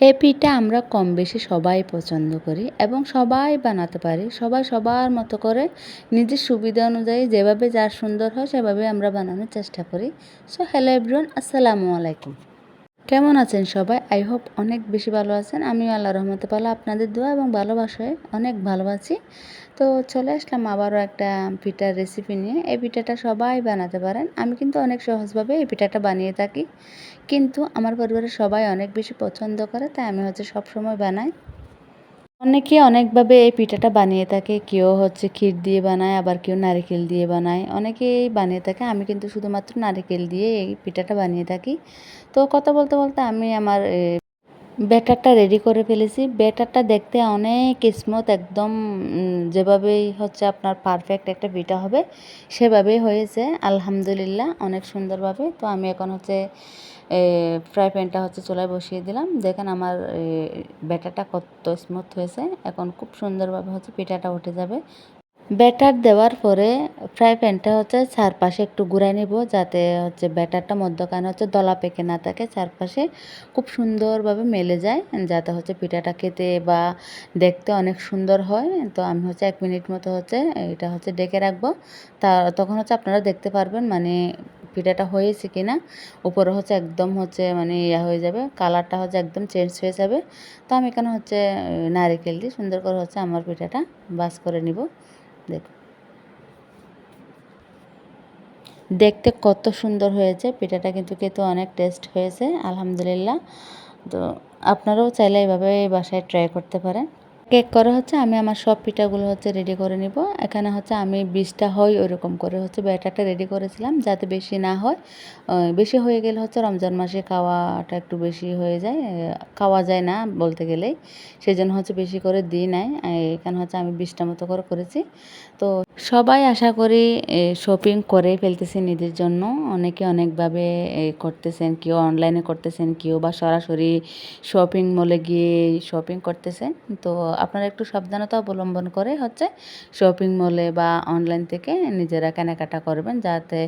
এই পিঠা আমরা কম বেশি সবাই পছন্দ করি এবং সবাই বানাতে পারি। সবাই সবার মতো করে নিজের সুবিধা অনুযায়ী যেভাবে যার সুন্দর হয় সেভাবে আমরা বানানোর চেষ্টা করি। সো হ্যালো এভরিওয়ান আসসালামু আলাইকুম। কেমন আছেন সবাই? আই হোপ অনেক বেশি ভালো আছেন। আমিও আল্লাহ রহমতে পালা আপনাদের দোয়া এবং ভালোবাসায় অনেক ভালো আছি। তো চলে আসলাম আবারও একটা পিঠার রেসিপি নিয়ে। এই পিঠাটা সবাই বানাতে পারেন। আমি কিন্তু অনেক সহজভাবে এই পিঠাটা বানিয়ে থাকি। কিন্তু আমার পরিবারের সবাই অনেক বেশি পছন্দ করে, তাই আমি হচ্ছে সবসময় বানাই। অনেকে অনেকভাবে এই পিঠাটা বানিয়ে থাকে। কেউ হচ্ছে ক্ষীর দিয়ে বানায়, আবার কেউ নারিকেল দিয়ে বানায়। অনেকেই বানিয়ে থাকে। আমি কিন্তু শুধুমাত্র নারিকেল দিয়ে এই পিঠাটা বানিয়ে থাকি। তো কথা বলতে বলতে আমি আমার ব্যাটারটা রেডি করে ফেলেছি। ব্যাটারটা দেখতে অনেক স্মুথ একদম যেভাবেই হচ্ছে আপনার পারফেক্ট একটা পিঠা হবে, সেভাবেই হয়েছে। আলহামদুলিল্লাহ, অনেক সুন্দরভাবে। তো আমি এখন হচ্ছে ফ্রাই প্যানটা হচ্ছে চুলায় বসিয়ে দিলাম। দেখেন আমার ব্যাটারটা কত স্মুথ হয়েছে। এখন খুব সুন্দরভাবে হচ্ছে পিঠাটা উঠে যাবে। ব্যাটার দেওয়ার পরে ফ্রাই প্যানটা হচ্ছে চারপাশে একটু ঘুরাই নেব যাতে হচ্ছে ব্যাটারটা মধ্যখানে হচ্ছে দলা পেকে না থাকে, চারপাশে খুব সুন্দরভাবে মেলে যায়, যাতে হচ্ছে পিঠাটা খেতে বা দেখতে অনেক সুন্দর হয়। তো আমি হচ্ছে এক মিনিট মতো হচ্ছে এটা হচ্ছে ডেকে রাখব। তা তখন হচ্ছে আপনারা দেখতে পারবেন মানে পিঠাটা হয়েছে কি না উপরে হচ্ছে একদম হচ্ছে মানে ইয়া হয়ে যাবে, কালারটা হচ্ছে একদম চেঞ্জ হয়ে যাবে। তো আমি এখানে হচ্ছে নারিকেল দিয়ে সুন্দর করে হচ্ছে আমার পিঠাটা বাস করে নিব। দেখুন দেখতে কত সুন্দর হয়েছে, পিঠাটা কিন্তু কিন্তু অনেক টেস্ট হয়েছে, আলহামদুলিল্লাহ। তো আপনারাও চাইলে এইভাবে বাসায় ট্রাই করতে পারেন। কেক করা হচ্ছে, আমি আমার সব পিঠাগুলো হচ্ছে রেডি করে নিব। এখানে হচ্ছে আমি বীজটা হয় ওরকম করে হচ্ছে ব্যাটারটা রেডি করেছিলাম, যাতে বেশি না হয়। বেশি হয়ে গেলে হচ্ছে রমজান মাসে খাওয়াটা একটু বেশি হয়ে যায় খাওয়া যায় না বলতে গেলেই। সেই জন্য হচ্ছে বেশি করে দিই নাই এখানে হচ্ছে আমি বীজটা মতো করে করেছি। তো সবাই আশা করি শপিং করে ফেলতেছে নিজের জন্য। অনেকে অনেকভাবে করতেছেন, কেউ অনলাইনে করতেছেন, কেউ বা সরাসরি শপিং মলে গিয়ে শপিং করতেছেন। তো আপনারা একটু সাবধানতা অবলম্বন করে হচ্ছে শপিং মলে বা অনলাইন থেকে নিজেরা কেনাকাটা করবেন, যাতে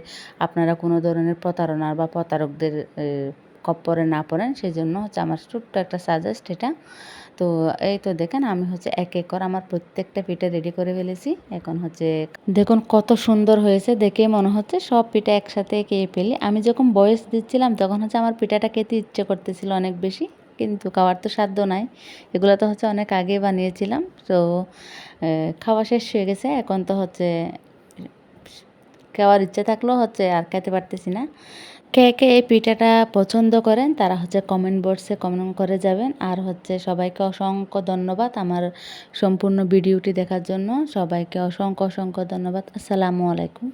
আপনারা কোনো ধরনের প্রতারণার বা প্রতারকদের কপ্পরে না পরেন সেই জন্য হচ্ছে আমার ছোট্ট একটা সাজেস্ট এটা। তো এই তো দেখেন আমি হচ্ছে এক এক করে আমার প্রত্যেকটা পিঠে রেডি করে ফেলেছি। এখন হচ্ছে দেখুন কত সুন্দর হয়েছে, দেখে মনে হচ্ছে সব পিঠা একসাথে খেয়ে ফেলি। আমি যখন বয়স দিচ্ছিলাম তখন হচ্ছে আমার পিঠাটা খেতে ইচ্ছে করতেছিল অনেক বেশি, কিন্তু খাওয়ার তো সাধ্য নাই। এগুলো তো হচ্ছে অনেক আগে বানিয়েছিলাম, তো খাওয়া শেষ হয়ে গেছে। এখন তো হচ্ছে, খাওয়ার ইচ্ছে থাকলেও হচ্ছে আর খেতে পারতেছি না। কে কে এই পিঠাটা পছন্দ করেন, তারা হচ্ছে কমেন্ট বক্সে কমেন্ট করে যাবেন। আর হচ্ছে সবাইকে অসংখ্য ধন্যবাদ আমার সম্পূর্ণ ভিডিওটি দেখার জন্য। সবাইকে অসংখ্য অসংখ্য ধন্যবাদ। আসসালামু আলাইকুম।